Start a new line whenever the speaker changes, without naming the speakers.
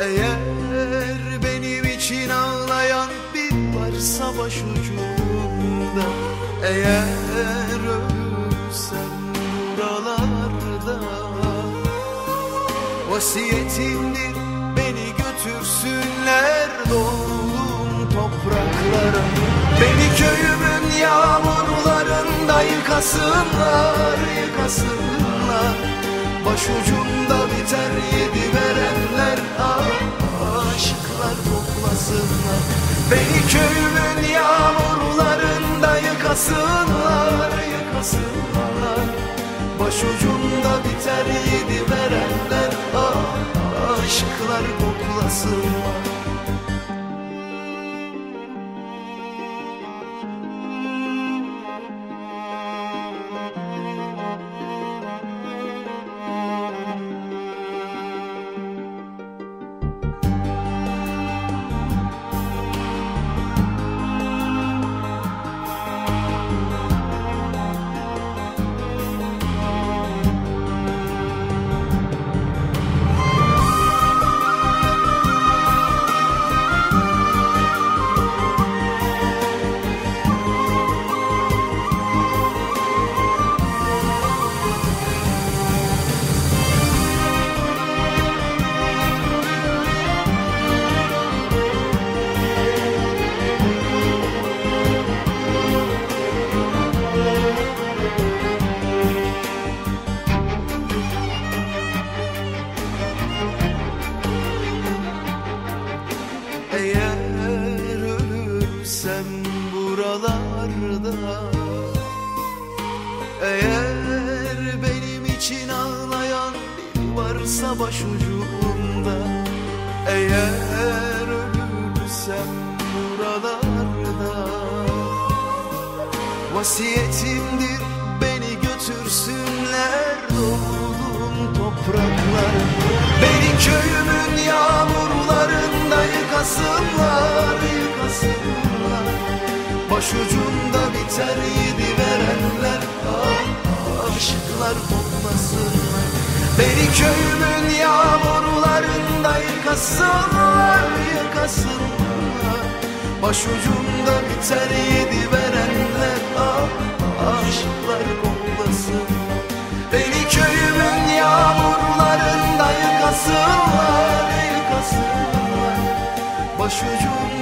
Eğer benim için ağlayan bir var savaş ucunda Eğer ölürsem buralarda Vasiyetimdir beni götürsünler doğduğum topraklara. Beni köyümün yağmurlarında yıkasınlar, yıkasınlar. Başucumda biter yedi toplasınlar Beni köyümün yağmurlarında yıkasınlar, yıkasınlar. Başucumda biter yedi verenler buralarda. Eğer benim için ağlayan biri varsa başucumda. Eğer ölürsem buralarda. Vasiyetimdir beni götürsünler doğduğum topraklara Beni köyümün yağmurlarında yıkasınlar, yıkasınlar Başucumda biter yedi verenler. Ah, aşıklar toplasınlar Beni köyümün yağmurlarında yıkasınlar, yıkasınlar. Başucumda biter yedi verenler. Ah, aşıklar koklasınlar Beni köyümün yağmurlarında yıkasınlar, yıkasınlar. Başucumda